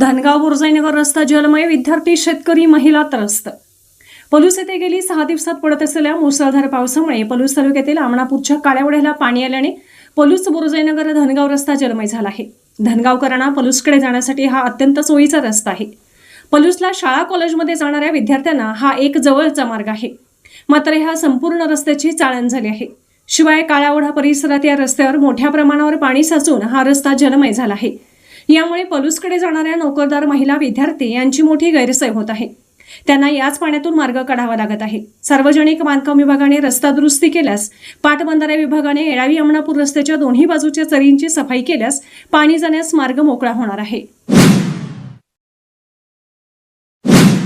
धनगाव बोरजाईनगर रस्ता जलमय विद्यार्थी शेतकरी महिला त्रस्त. पलूस येथे गेली सहा दिवसात पडत असलेल्या मुसळधार पावसामुळे पलूस तालुक्यातील आमणापूरच्या काळ्यावड्याला पाणी आल्याने पलूस बोरजाईनगर धनगाव रस्ता जलमय झाला आहे. धनगावकरांना पलूसकडे जाण्यासाठी हा अत्यंत सोयीचा रस्ता आहे. पलूसला शाळा कॉलेजमध्ये जाणाऱ्या विद्यार्थ्यांना हा एक जवळचा मार्ग आहे. मात्र ह्या संपूर्ण रस्त्याची चाळण झाली आहे. शिवाय काळ्यावढा परिसरात या रस्त्यावर मोठ्या प्रमाणावर पाणी साचून हा रस्ता जलमय झाला आहे. यामुळे पलूसकडे जाणाऱ्या नोकरदार महिला विद्यार्थी यांची मोठी गैरसोय होत आहे. त्यांना याच पाण्यातून मार्ग काढावा लागत आहे. सार्वजनिक बांधकाम विभागाने रस्ता दुरुस्ती केल्यास पाटबंधारे विभागाने येळावी अमणापूर रस्त्याच्या दोन्ही बाजूच्या चरींची सफाई केल्यास पाणी जाण्यास मार्ग मोकळा होणार आहे.